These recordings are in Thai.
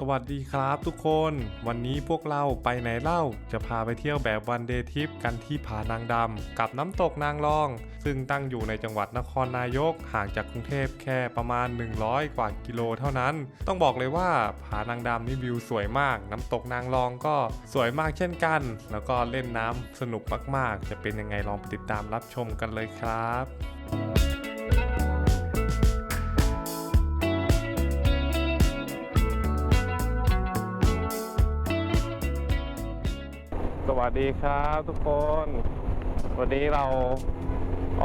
สวัสดีครับทุกคน วันนี้พวกเราไปไหนเล่า จะพาไปเที่ยวแบบวันเดย์ทริปกันที่ผานางดำกับน้ำตกนางรอง ซึ่งตั้งอยู่ในจังหวัดนครนายกห่างจากกรุงเทพแค่ประมาณ 100 กว่ากิโลเท่านั้น ต้องบอกเลยว่าผานางดำนี่วิวสวยมาก น้ำตกนางรองก็สวยมากเช่นกัน แล้วก็เล่นน้ำสนุกมากๆ จะเป็นยังไงลองไปติดตามรับชมกันเลยครับ วัสดีครับทุกคน วันนี้เรา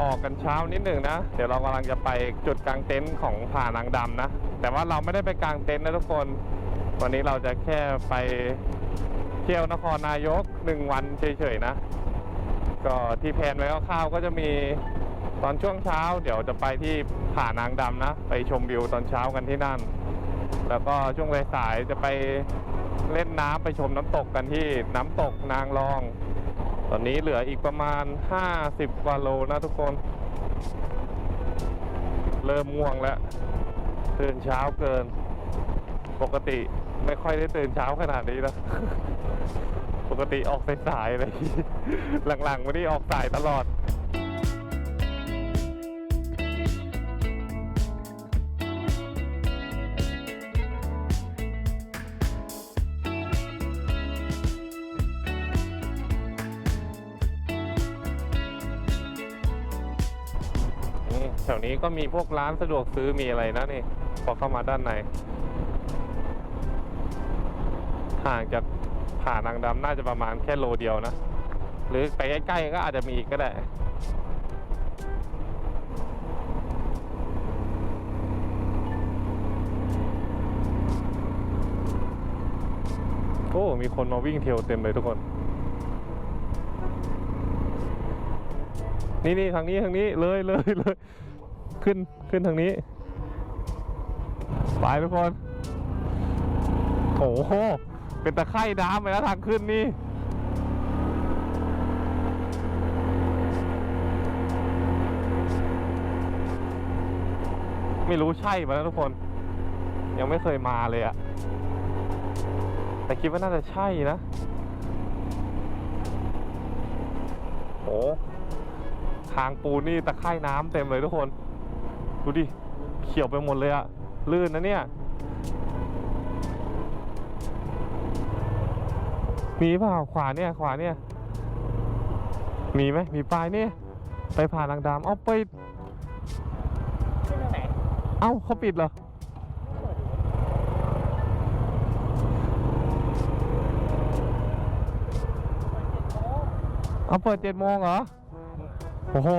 ออกกันเช้านิดหนึ่งนะ เดี๋ยวเรากำลังจะไปจุดกลางเต็นท์ของผานางดำนะ แต่ว่าเราไม่ได้ไปกลางเต็นท์นะทุกคน วันนี้เราจะแค่ไปเที่ยวนครนายกหนึ่งวันเฉยๆนะ ก็ที่แผนไว้คร่าวๆก็จะมีตอนช่วงเช้า เดี๋ยวจะไปที่ผานางดำนะ ไปชมวิวตอนเช้ากันที่นั่น แล้วก็ช่วงสายๆจะไป เล่นน้ำไปชมน้ำตกกันที่น้ำตกนางรอง ตอนนี้เหลืออีกประมาณ 50กว่าโลนะทุกคน เริ่มง่วงแล้ว ตื่นเช้าเกิน ปกติไม่ค่อยได้ตื่นเช้าขนาดนี้นะปกติออกสายๆเลย หลังๆวันนี้ออกสายตลอด แถวนี้ก็มีพวกร้านสะดวกซื้อมีอะไรนะนี่ พอเข้ามาด้านในห่างจากผ่านางดำน่าจะประมาณแค่โลเดียวนะ หรือไปใกล้ๆก็อาจจะมีก็ได้โอ้มีคนมาวิ่งเทรลเต็มเลยทุกคน นี่นี่ทางนี้ทางนี้เลยเลยเลยขึ้นขึ้นทางนี้ไปทุกคนโอ้โหเป็นตะไคร่น้ำไปแล้วทางขึ้นนี่ไม่รู้ใช่ไหมนะทุกคน ยังไม่เคยมาเลยอะแต่คิดว่าน่าจะใช่นะโอ้ ทางปูนี่ตะไคร่น้ำเต็มเลยทุกคน ดูดิ เขียวไปหมดเลยอะลื่นนะเนี่ยมีเปล่าขวาเนี่ยขวาเนี่ยมีไหมมีป้ายเนี่ยไปผ่านทางดำเอาไปขึ้นทางไหนเอ้าเขาปิดเหรอเอาเปิดเจ็ดโมงเหรอ โอ้โห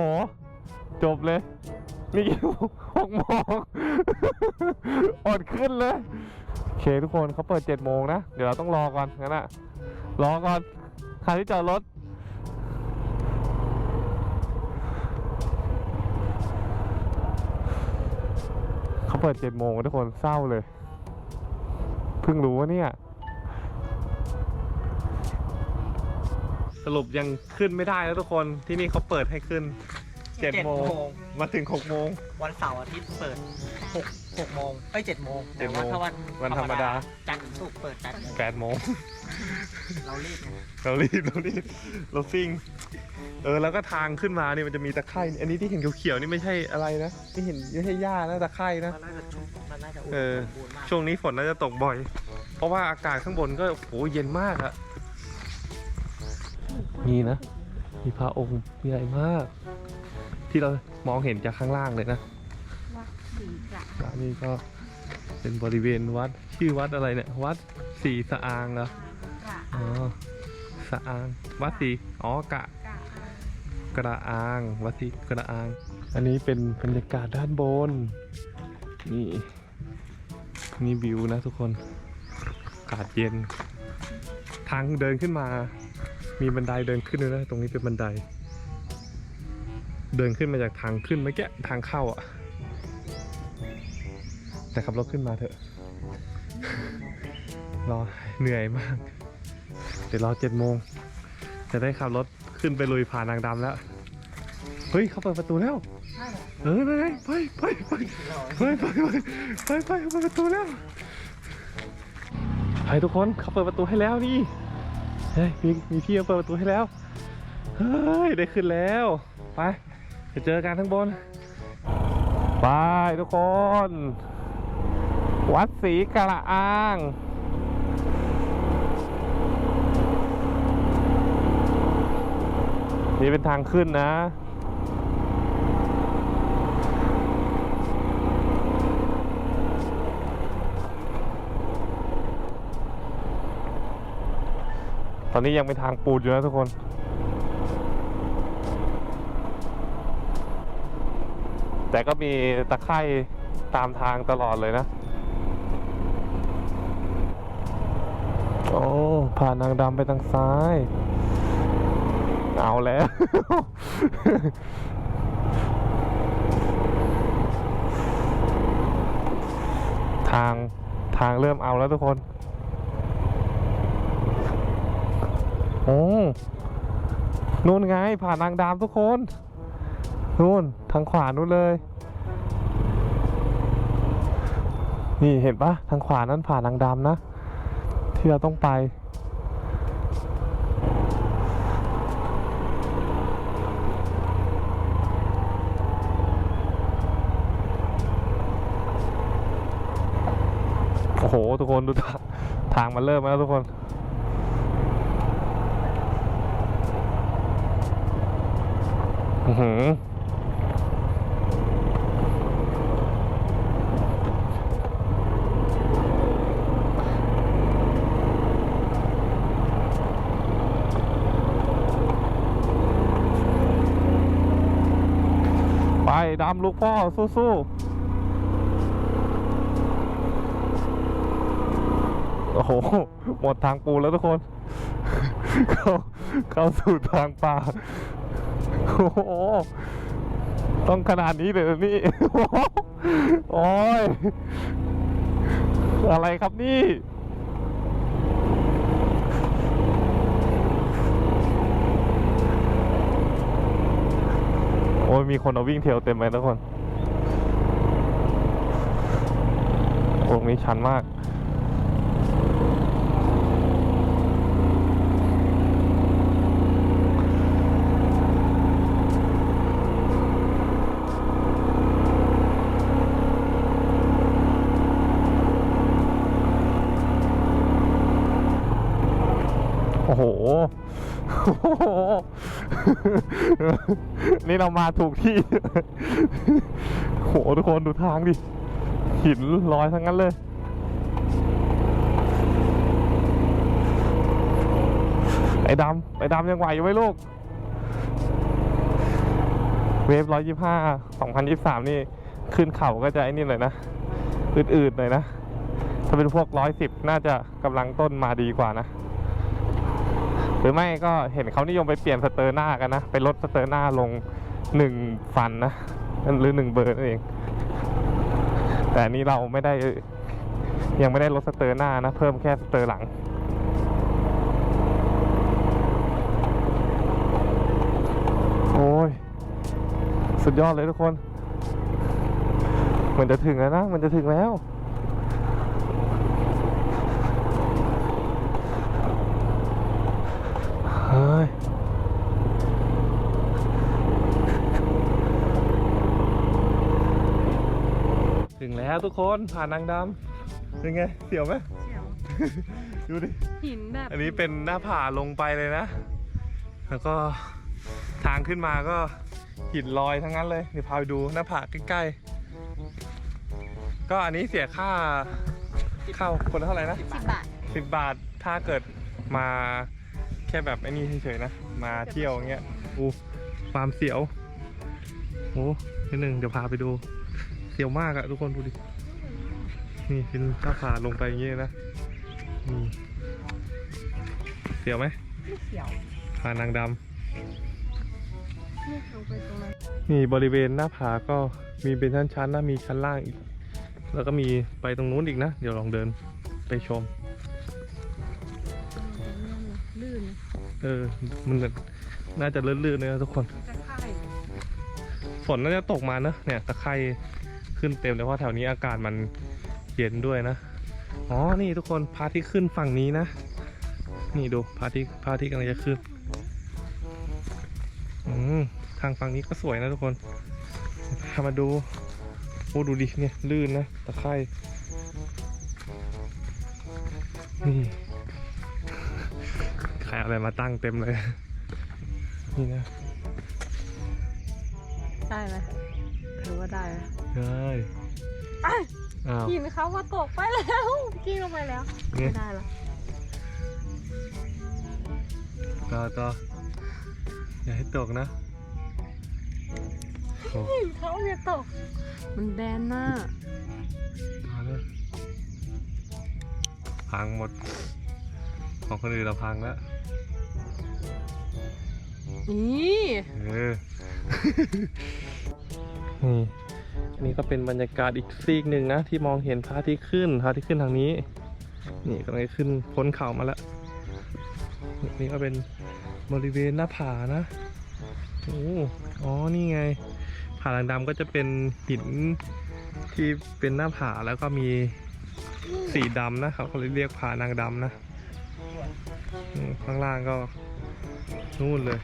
จบเลย นี่กี่หกโมงอดขึ้นเลย โอเคทุกคนเขาเปิดเจ็ดโมงนะ เดี๋ยวเราต้องรอก่อนงั้นอะรอก่อนใครที่จอดรถเขาเปิดเจ็ดโมงทุกคนเศร้าเลย เพิ่งรู้ว่าเนี่ย สรุปยังขึ้นไม่ได้แล้วทุกคนที่นี่เขาเปิดให้ขึ้นเจ็ดโมงมาถึงหกโมง วันเสาร์อาทิตย์เปิดหกหกโมงเอ้ยเจ็ดโมงเจ็แต่ดโมว่างถ้าวันวันธรรมดา จันทร์ถึงศุกร์เปิดแปดโมงแปดโมง เรารีบไงเรารีบเรารีบเราซิ่ง เออแล้วก็ทางขึ้นมาเนี่ยมันจะมีตะไคร่อันนี้ที่เห็นเขียวๆนี่ไม่ใช่อะไรนะที่เห็นไม่ใช่หญ้านะตะไคร่นะ มันน่าจะชุ่มมันน่าจะอุ่นเออ สมบูรณ์มากช่วงนี้ฝนน่าจะตกบ่อย เพราะว่าอากาศข้างบนก็โหเย็นมากอะ นี่นะ มีพระองค์ใหญ่มาก ที่เรามองเห็นจากข้างล่างเลยนะวัดศรีกะแล้วนี่ก็เป็นบริเวณวัดชื่อวัดอะไรเนี่ย วัดศรีสะอางเหรอกะอ๋อสะอางวัดศรีอ๋อกะกะกระอางวัดศรีกระอาง อันนี้เป็นบรรยากาศด้านบน นี่นี่วิวนะทุกคนอากาศเย็น ทางเดินขึ้นมา มีบันไดเดินขึ้นด้วยนะ ตรงนี้เป็นบันได เดินขึ้นมาจากทางขึ้นเมื่อกี้ทางเข้าอะแต่ขับรถขึ้นมาเถอะ รอเหนื่อยมาก เดี๋ยวรอเจ็ดโมง จะได้ขับรถขึ้นไปลุยผ่านนางดำแล้ว เฮ้ยเขาเปิดประตูแล้ว เออไปไปไปไปไปไปไปไปไปเปิดประตูแล้วไปทุกคนเขาเปิดประตูให้แล้วนี่ เฮ้ยมีมีพี่เปิดประตูให้แล้ว เฮ้ย ได้ขึ้นแล้ว ไปไปเจอกันข้างบน ไปทุกคน วัดศรีกระอางนี่เป็นทางขึ้นนะ ต อนนี้ยังเป็นทางปูนอยู่นะทุกคนแต่ก็มีตะไคร่ตามทางตลอดเลยนะ โอ้ ผ่านนางดำไปทางซ้าย เอาแล้ว ทางทางเริ่มเอาแล้วทุกคน โอ้นู่นไงผ่านนางดำทุกคนนู่นทางขวานู่นเลย นี่เห็นปะทางขวานั้นผ่านนางดำนะ ที่เราต้องไป โอ้โห ทุกคนดูทางทางมันเริ่มแล้วทุกคน อือ หือไปดำลูกพ่อ สู้ๆ โอ้โห หมดทางปูแล้วทุกคน เข้าเข้าสู่ทางป่า โอ้โหต้องขนาดนี้เลยนี่โอ้ยอะไรครับนี่โอ้ยมีคนเอาวิ่งเทรลเต็มไปทุกคน ตรงนี้ชันมาก โอ้โห โอ้โห นี่เรามาถูกที่ โหทุกคนดูทางดิ หินลอยทั้งนั้นเลย ไอ้ดำไอ้ดำยังไหวอยู่ไหมลูก เวฟร้อยยี่ห้าสองพันยี่สามนี่ ขึ้นเขาก็จะไอ้นี่หน่อยนะ อืดๆหน่อยนะ ถ้าเป็นพวกร้อยสิบน่าจะกำลังต้นมาดีกว่านะหรือไม่ก็เห็นเขานิยมไปเปลี่ยนสเตอร์หน้ากันนะ ไปลดสเตอร์หน้าลง หนึ่งฟันนะหรือหนึ่งเบอร์นั่นเอง แต่นนี้เราไม่ได้ยังไม่ได้ลดสเตอร์หน้านะ เพิ่มแค่สเตอร์หลัง โอ้ย สุดยอดเลยทุกคนเหมือนจะถึงแล้วนะ มันจะถึงแล้ว เฮ้ย ถึง แล้วทุกคนผ่านนางดำเป็นไง เสียวไหมเชียว ดูดิ หินแบบ อันนี้เป็นหน้าผาลงไปเลยนะ แล้วก็ทางขึ้นมาก็หินลอยทั้งนั้นเลย เดี๋ยวพาไปดูหน้าผาใกล้ๆ ก็อันนี้เสียค่าเข้าคนละเท่าไหร่นะสิบบาทสิบบาทถ้าเกิดมาแค่แบบไอ้นี่เฉยๆนะ มาเที่ยวอย่างเงี้ยอู้ความเสียวโอ้นิดหนึ่งเดี๋ยวพาไปดูเสียวมากอะทุกคนดูดิ นี่เป็นหน้าผาลงไปอย่างเงี้ยนะนี่เสียวไหมไม่เขียวผานางดำนี่ลงไปตรงนั้นนี่บริเวณหน้าผาก็มีเป็นชั้นๆนะมีชั้นล่างอีก แล้วก็มีไปตรงนู้นอีกนะ เดี๋ยวลองเดินไปชม ลื่นเออ มันน่าจะลื่นๆเลยนะทุกคน จะค่ายฝนน่าจะตกมานะเนี่ยตะไคร่ ขึ้นเต็มเลยเพราะแถวนี้อากาศมันเย็นด้วยนะ อ๋อ นี่ทุกคนพระอาทิตย์ขึ้นฝั่งนี้นะ นี่ดูพระอาทิตย์พระอาทิตย์กำลังจะขึ้น อืมทางฝั่งนี้ก็สวยนะทุกคนพามาดู โอ้ดูดิเนี่ยลื่นนะตะไคร่นี่ใครเอาอะไรมาตั้งเต็มเลย นี่นะ ได้ไหม ถือว่าได้ไหมได้อ้าวอ้าว กินเขาว่าตกไปแล้วกิ้งลงไปแล้ว เนี่ย ไม่ได้ละต่อต่ออย่าให้ตกนะโอ้กินเขาเนี่ยตก มันแบนหน้ามาเลยพังหมด ของคนอื่นเราพังแล้ว นี่ เออ นี่นี่ก็เป็นบรรยากาศอีกซีกหนึ่งนะ ที่มองเห็นพระอาทิตย์ขึ้นพระอาทิตย์ขึ้นทางนี้ นี่กำลังขึ้นพ้นเขามาแล้ว นี่ก็เป็นบริเวณหน้าผานะโอ้อ๋อนี่ไงผาหลังดำก็จะเป็นหินที่เป็นหน้าผาแล้วก็มีสีดำนะเขาก็เลยเรียกผานางดำนะข้างล่างก็นู่นเลย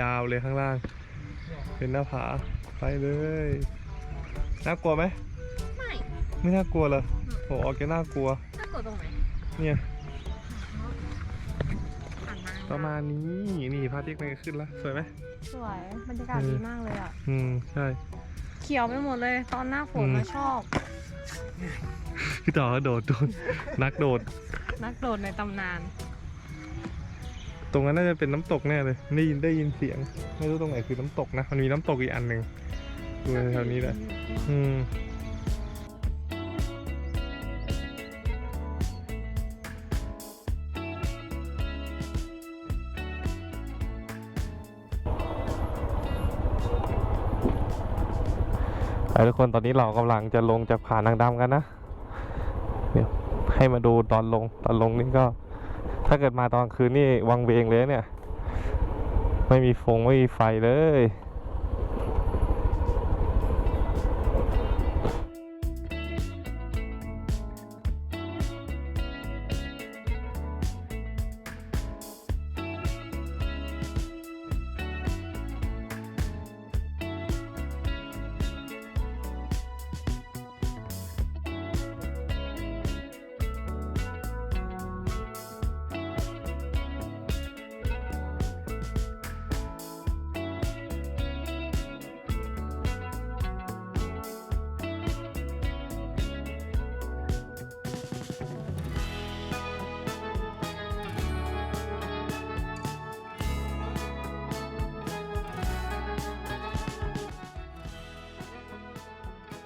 ยาวเลยข้างล่าง เป็นหน้าผา ไปเลย น่ากลัวไหม ไม่ ไม่น่ากลัวเลยโอ้ออกจะน่ากลัวถ้ากดตรงไหนเนี่ย ผ่านมาประมาณนี้ นี่พระอาทิตย์กำลังจะขึ้นแล้วสวยไหม สวยบรรยากาศดีมากเลยอะ อืม ใช่ เขียวไปหมดเลย ตอนหน้าฝนอืมเราชอบ พี่ต่อก็โดดโดดนักโดด นักโดดในตำนาน ตรงนั้นน่าจะเป็นน้ำตกแน่เลย ได้ยินได้ยินเสียง ไม่รู้ตรงไหนคือน้ำตกนะ มันมีน้ำตกอีกอันหนึ่ง ดูแถวนี้แหละอืมทุกคนตอนนี้เรากำลังจะลงจากผานางดำกันนะเดี๋ยวให้มาดูตอนลงตอนลงนี่ก็ ถ้าเกิดมาตอนคืนนี่วังเวงเลยเนี่ย ไม่มีฟงไม่มีไฟเลย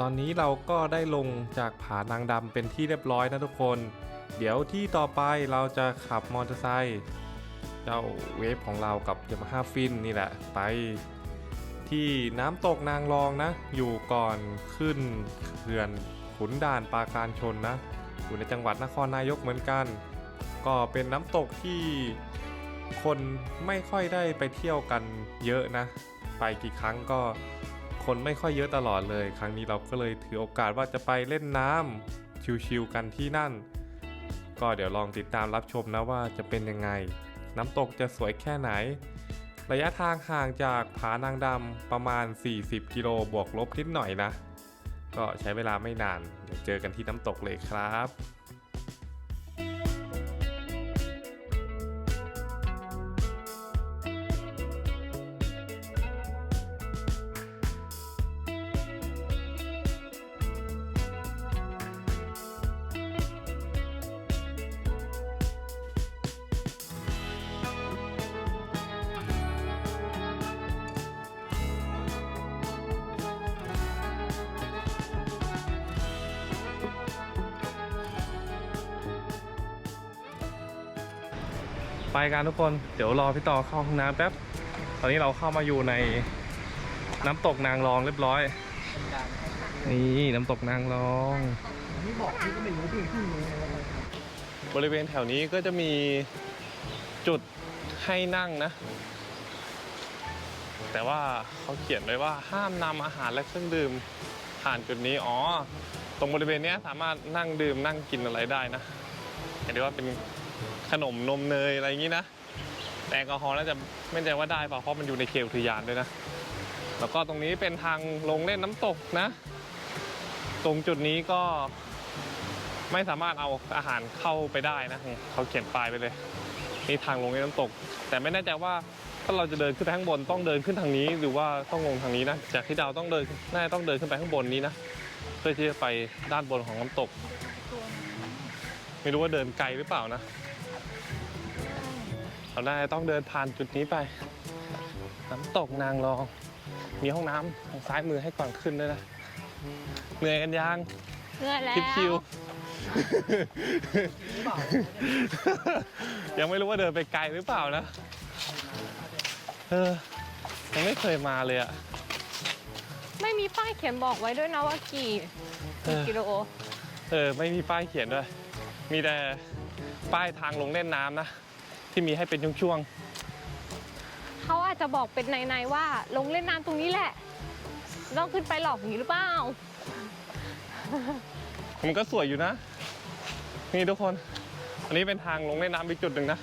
ตอนนี้เราก็ได้ลงจากผานางดำเป็นที่เรียบร้อยนะทุกคน เดี๋ยวที่ต่อไปเราจะขับมอเตอร์ไซค์เจ้าเวฟของเรากับยามาฮ่าฟินนี่แหละ ไป ที่น้ำตกนางรองนะ อยู่ก่อนขึ้นเขื่อนขุนด่านปาการชนนะ อยู่ในจังหวัดนครนายกเหมือนกัน ก็เป็นน้ำตกที่คนไม่ค่อยได้ไปเที่ยวกันเยอะนะ ไปกี่ครั้งก็ คนไม่ค่อยเยอะตลอดเลย ครั้งนี้เราก็เลยถือโอกาสว่าจะไปเล่นน้ำชิวๆกันที่นั่น ก็เดี๋ยวลองติดตามรับชมนะว่าจะเป็นยังไง น้ำตกจะสวยแค่ไหน ระยะทางห่างจากผานางดำประมาณ 40 กิโลบวกลบนิดหน่อยนะ ก็ใช้เวลาไม่นาน เดี๋ยวเจอกันที่น้ำตกเลยครับ ไปกันทุกคน เดี๋ยวรอพี่ต่อเข้าห้องน้ำแป๊บ ตอนนี้เราเข้ามาอยู่ในน้ำตกนางรองเรียบร้อย นี่น้ำตกนางรองนี่บอกพี่ก็ไม่รู้พี่ขึ้นเลยบริเวณแถวนี้ก็จะมีจุดให้นั่งนะ แต่ว่าเขาเขียนไว้ว่าห้ามนำอาหารและเครื่องดื่มผ่านจุดนี้ อ๋อ ตรงบริเวณนี้สามารถนั่งดื่มนั่งกินอะไรได้นะเห็นได้ว่าเป็น ขนมนมเนยอะไรอย่างนี้นะ แต่แอลกอฮอล์น่าจะไม่แน่ใจว่าได้เปล่าเพราะมันอยู่ในเขตอุทยานด้วยนะ แล้วก็ตรงนี้เป็นทางลงเล่นน้ำตกนะ ตรงจุดนี้ก็ไม่สามารถเอาอาหารเข้าไปได้นะเขาเขียนป้ายไปเลยนี่ทางลงเล่นน้ำตก แต่ไม่แน่ใจว่าถ้าเราจะเดินขึ้นไปข้างบนต้องเดินขึ้นทางนี้ หรือว่าต้องลงทางนี้นะจากที่ดาวต้องเดินน่าจะต้องเดินขึ้นไปข้างบนนี้นะเพื่อที่จะไปด้านบนของน้ำตก ไม่รู้ว่าเดินไกลหรือเปล่านะ เราได้ต้องเดินผ่านจุดนี้ไป น้ำตกนางรอง มีห้องน้ำทางซ้ายมือให้ก่อนขึ้นด้วยนะ เหนื่อยกันยังเหนื่อยแล้วทิปคิวหรือเปล่ายังไม่รู้ว่าเดินไปไกลหรือเปล่านะ เออ ยังไม่เคยมาเลยอะไม่มีป้ายเขียนบอกไว้ด้วยนะว่ากี่เอกี่อกิโลเออ ไม่มีป้ายเขียนด้วย มีแต่ป้ายทางลงเล่นน้ำนะ ที่มีให้เป็นช่วงเขาอาจจะบอกเป็นในๆว่า ลงเล่นน้ำตรงนี้แหละต้องขึ้นไปหลอกอย่างนี้หรือเปล่า ๆมันก็สวยอยู่นะ นี่ทุกคน อันนี้เป็นทางลงเล่นน้ำอีกจุดหนึ่งนะ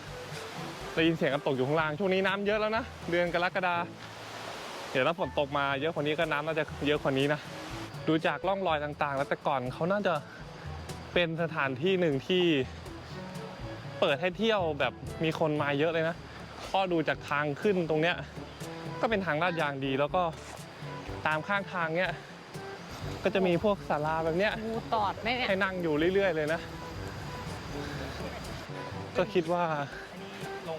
ได้ยินเสียงกันตกอยู่ข้างล่างช่วงนี้น้ำเยอะแล้วนะเดือนกรกฎาเดี๋ยวถ้าฝนตกมาเยอะกว่านี้ก็น้ำน่าจะเยอะกว่านี้นะดูจากร่องรอยต่างๆ แล้วแต่ก่อนเขาน่าจะเป็นสถานที่หนึ่งที่ เปิดให้เที่ยวแบบมีคนมาเยอะเลยนะเพราะดูจากทางขึ้นตรงเนี้ยก็เป็นทางลาดยางดีแล้วก็ตามข้างทางเนี้ยก็จะมีพวกศาลาแบบเนี้ยงูตอดไหมเนี่ยให้นั่งอยู่เรื่อย ๆ เลยนะ ก็คิดว่า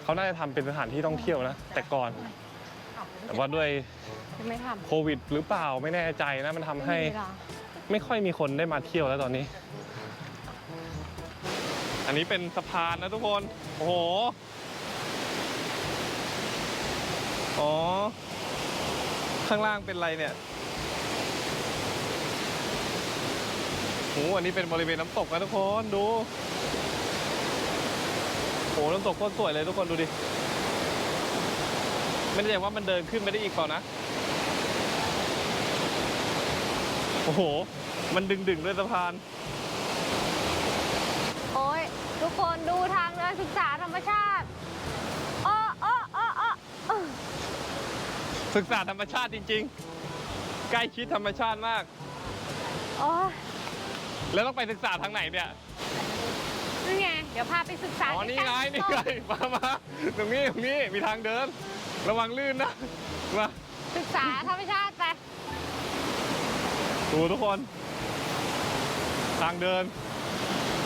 เขาน่าจะทำเป็นสถานที่ท่องเที่ยวนะ แต่ก่อน แต่ว่าด้วยไม่ทโควิด หรือเปล่าไม่แน่ใจนะมันทำำให้ไม่มีเวลาไม่ค่อยมีคนได้มาเที่ยวแล้วตอนนี้ อันนี้เป็นสะพานนะทุกคน โอ้โห อ๋อ ข้างล่างเป็นอะไรเนี่ยโอ้โหอันนี้เป็นบริเวณน้ำตกนะทุกคน ดูโอ้โหน้ำตกโคตรสวยเลยทุกคนดูดิ ไม่แน่ใจว่ามันเดินขึ้นไปได้อีกเปล่านะ โอ้โห มันดึงดึงๆด้วยสะพาน กคนดูทางเดินศึกษาธรรมชาติอ้ออ้ออ้ออ้ออ้อศึกษาธรรมชาติจริง ๆ ใกล้ชิดธรรมชาติมาก โอ้ยแล้วต้องไปศึกษาทางไหนเนี่ยนี่ไง เดี๋ยวพาไปศึกษาอ๋อนี่ใกไงล้ๆนี่ไงมามาตรงนี้ตรงนี้มีทางเดิน ระวังลื่นนะมาศึกษาธรรมชาติไป ดูทุกคน ทางเดิน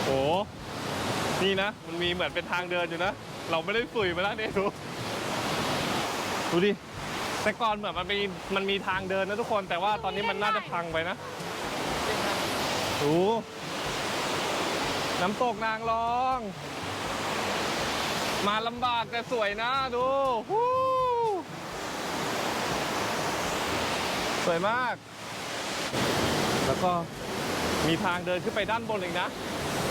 โอ้ นี่นะ มันมีเหมือนเป็นทางเดินอยู่นะ เราไม่ได้สุยมาแล้วเนี่ยดู ดูดิ แต่ก่อนเหมือนมันมีมันมีทางเดินนะทุกคน แต่ว่าตอนนี้มันน่าจะพังไปนะ ดู น้ำตกนางรอง มาลำบากแต่สวยนะดูสวยมาก แล้วก็มีทางเดินขึ้นไปด้านบนอีกนะ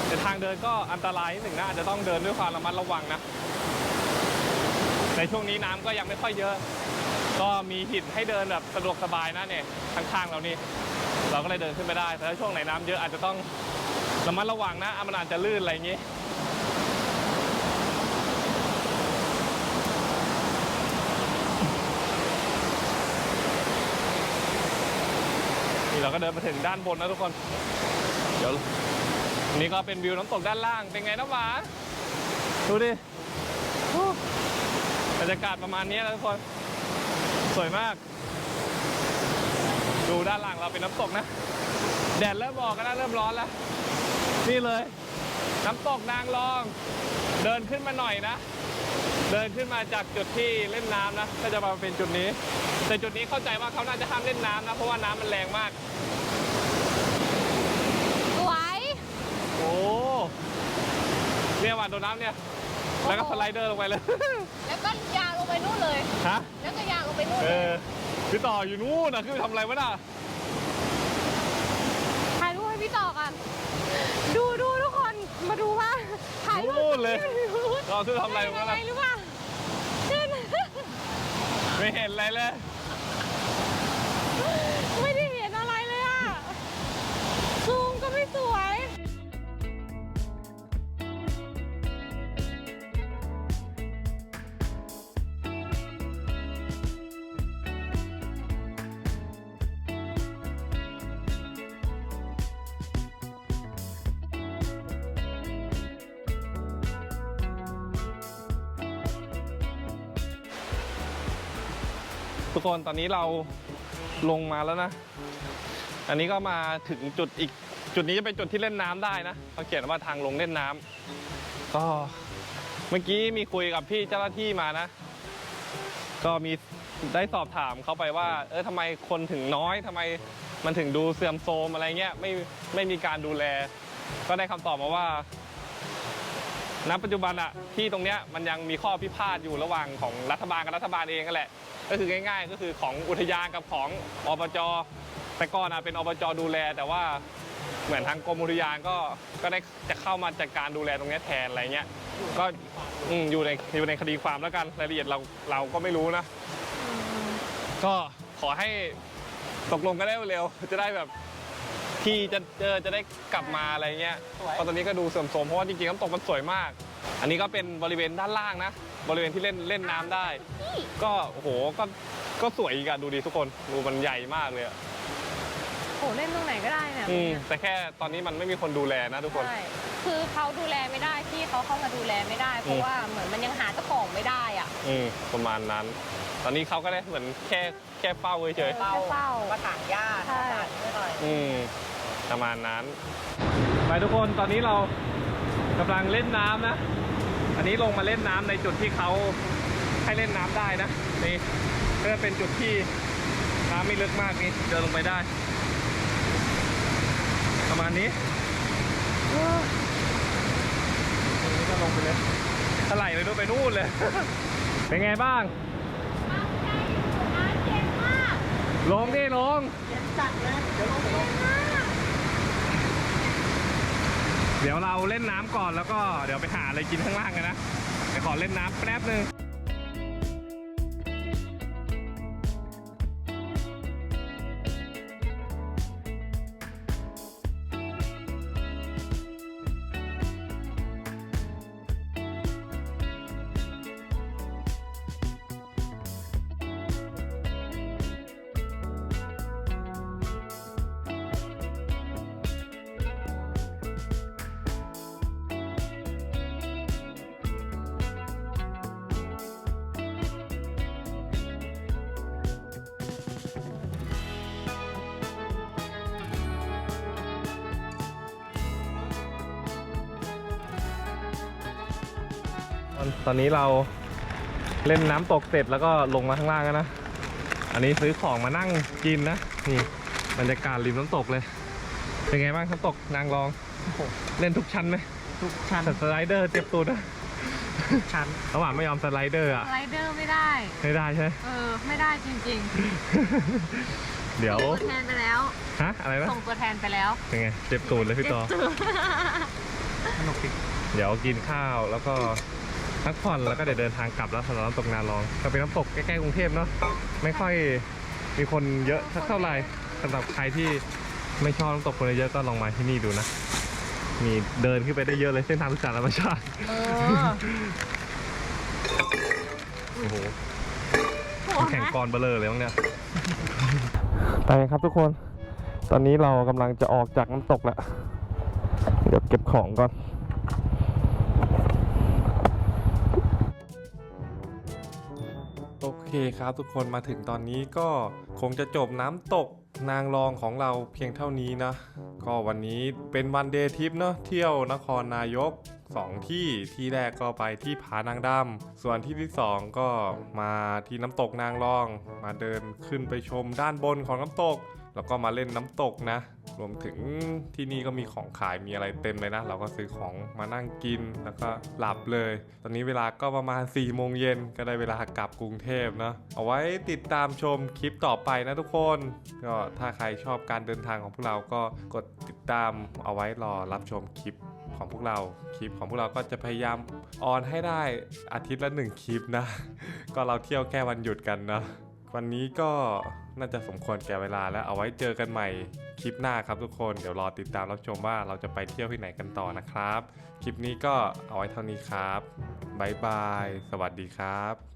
แต่ทางเดินก็อันตรายหนึ่งนะอาจจะต้องเดินด้วยความระมัดระวังนะในช่วงนี้น้ำก็ยังไม่ค่อยเยอะ ก็มีหินให้เดินแบบสะดวกสบายนะเนี่ยข้างๆเรานี่เราก็เลยเดินขึ้นไปได้ แต่ถ้าช่วงไหนน้ำเยอะอาจจะต้องระมัดระวังนะอมันอาจจะลื่นอะไรอย่างงี้เราก็เดินมาถึงด้านบนนะทุกคน เดี๋ยว อันนี้ก็เป็นวิวน้ำตกด้านล่าง เป็นไงน้ำหวานดูดิบรรยากาศประมาณนี้นะทุกคน สวยมาก ดูด้านหลังเราเป็นน้ำตกนะ แดดเริ่มออกกันแล้วเริ่มร้อนแล้ว นี่เลย น้ำตกนางรอง เดินขึ้นมาหน่อยนะ เดินขึ้นมาจากจุดที่เล่นน้ำนะ ก็จะมาเป็นจุดนี้ แต่จุดนี้เข้าใจว่าเขาน่าจะห้ามเล่นน้ำนะ เพราะว่าน้ำมันแรงมาก สวย โอ้ เนี่ยหวานโดนน้ำเนี่ย แล้วก็สไลเดอร์ลงไปเลย แล้วก็ยาวลงไปนู่นเลย ฮะ แล้วก็ยาวลงไปนู่นเอเลยอคือต่ออยู่นู่นนะคือทำอะไรวะน่ะถ่ายรูปให้พี่ต่อกัน ดูดูทุกคน มาดูว่าถ่ายรูปนู่นเลยรู้ต่อคือทำอะไรเป็นวะยังไงน่ะ หรือเปล่าขึ้นไม่เห็นอะไรเลย ทุกคนตอนนี้เราลงมาแล้วนะ อันนี้ก็มาถึงจุดอีกจุดนี้จะเป็นจุดที่เล่นน้ำได้นะเขาเขียนว่าทางลงเล่นน้ำก็เมื่อกี้มีคุยกับพี่เจ้าหน้าที่มานะ ก็มีได้สอบถามเขาไปว่า เออทำไมคนถึงน้อยทำไมมันถึงดูเสื่อมโทรมอะไรเงี้ยไม่ไม่มีการดูแล ก็ได้คำตอบมาว่า ณปัจจุบันอะที่ตรงเนี้ยมันยังมีข้อพิพาทอยู่ระหว่างของรัฐบาลกับรัฐบาลเองนั่นแหละ ก็คือง่าย ๆ ก็คือของอุทยานกับของอบจแต่ก่อนอะเป็นอบจดูแล แต่ว่าเหมือนทางกรมอุทยานก็ก็ได้จะเข้ามาจัดการดูแลตรงเนี้ยแทนอะไรเงี้ยก็อืมอยู่ในอยู่ในคดีความแล้วกันรายละเอียดเราเราก็ไม่รู้นะ ก็ขอให้ตกลงกันได้เร็วๆจะได้แบบ ที่จะเจอจะได้กลับมาอะไรเงี้ยสวยเพราะตอนนี้ก็ดูเสื่อมโทรมเพราะว่าจริงๆน้ำตกมันสวยมาก อันนี้ก็เป็นบริเวณด้านล่างนะ บริเวณที่เล่นเล่นน้ำได้ ก็โอ้โหก็ก็สวยอีกอะดูดิทุกคนดูมันใหญ่มากเลยอะโหเล่นตรงไหนก็ได้เนี่ยอืมแต่แค่ตอนนี้มันไม่มีคนดูแลนะทุกคน ใช่คือเขาดูแลไม่ได้พี่เขาเข้ามาดูแลไม่ได้ เพราะว่าเหมือนมันยังหาเจ้าของไม่ได้อะอืมประมาณนั้น ตอนนี้เขาก็ได้เหมือนแค่แค่เฝ้าเฉยๆ เฝ้าเฝ้ากระถางหญ้าใช่กระถางนิดหน่อย อืม ประมาณนั้น ไปทุกคนตอนนี้เรากำลังเล่นน้ำนะ อันนี้ลงมาเล่นน้ำในจุดที่เขาให้เล่นน้ำได้นะนี่ก็จะเป็นจุดที่น้ำไม่ลึกมากนี่เดินลงไปได้ ประมาณนี้ตรงนี้ก็ลงไปเลยถลายไปนู่นไปนู่นเลย เป็นไงบ้างลงดิลงเย็นจัดเลยเดี๋ยวลงไปลง เดี๋ยวเราเล่นน้ำก่อนแล้วก็เดี๋ยวไปหาอะไรกินข้างล่างกันนะไปขอเล่นน้ำแป๊บนึง ตอนตอนนี้เราเล่นน้ำตกเสร็จแล้วก็ลงมาข้างล่างแล้วนะ อันนี้ซื้อของมานั่งกินนะ นี่บรรยากาศริมน้ำตกเลย เป็นไงบ้างน้ำตกนางรอง เล่นทุกชั้นไหมทุกชั้นแต่สไลเดอร์เจ็บตูดนะทุกชั้นระหว่างไม่ยอมสไลเดอร์อะสไลเดอร์ไม่ได้ ไม่ได้ใช่ไหมเออ ไม่ได้จริงเดี๋ยวๆตัวแทนไปแล้ว ฮะ อะไรนะ ส่งตัวแทนไปแล้ว เป็นไง เจ็บตูดเลยพี่ต่อเจ็บตัวสนุกดิเดี๋ยวกินข้าวแล้วก็ พักผ่อนแล้วก็เดี๋ยวเดินทางกลับแล้วสำหรับน้ำตกนารองก็เป็นน้ำตกใกล้ๆกรุงเทพเนาะไม่ค่อยมีคนเยอะสักเท่าไหร่สำหรับใครที่ไม่ชอบน้ำตกคนเยอะก็ลองมาที่นี่ดูนะมีเดินขึ้นไปได้เยอะเลยเส้นทางศึกษาธรรมชาติเออโอ้โหโหแข่งกรเบลอเลยมั้งเนี่ยไปครับทุกคน ตอนนี้เรากำลังจะออกจากน้ำตกแล้ว เดี๋ยวเก็บของก่อน เคครับทุกคนมาถึงตอนนี้ก็คงจะจบน้ำตกนางรองของเราเพียงเท่านี้นะ ก็วันนี้เป็นวันเดย์ทริปเนาะเที่ยวนครนายก 2 ที่ที่แรกก็ไปที่ผานางดำส่วนที่ที่ 2 ก็มาที่น้ำตกนางรอง มาเดินขึ้นไปชมด้านบนของน้ำตก แล้วก็มาเล่นน้ำตกนะ รวมถึงที่นี่ก็มีของขายมีอะไรเต็มเลยนะ เราก็ซื้อของมานั่งกินแล้วก็หลับเลย ตอนนี้เวลาก็ประมาณ4ี่โมงเย็นก็ได้เวลากลับกรุงเทพเนาะเอาไว้ติดตามชมคลิปต่อไปนะทุกคน ก็ถ้าใครชอบการเดินทางของพวกเราก็กดติดตามเอาไว้รอรับชมคลิปของพวกเราคลิปของพวกเราก็จะพยายามออนให้ได้อาทิตย์ละหนึ่งคลิปนะ ก็เราเที่ยวแค่วันหยุดกันเนาะ วันนี้ก็น่าจะสมควรแก่เวลาแล้วเอาไว้เจอกันใหม่คลิปหน้าครับทุกคนเดี๋ยวรอติดตามรับชมว่าเราจะไปเที่ยวที่ไหนกันต่อนะครับ คลิปนี้ก็เอาไว้เท่านี้ครับบ๊ายบาย สวัสดีครับ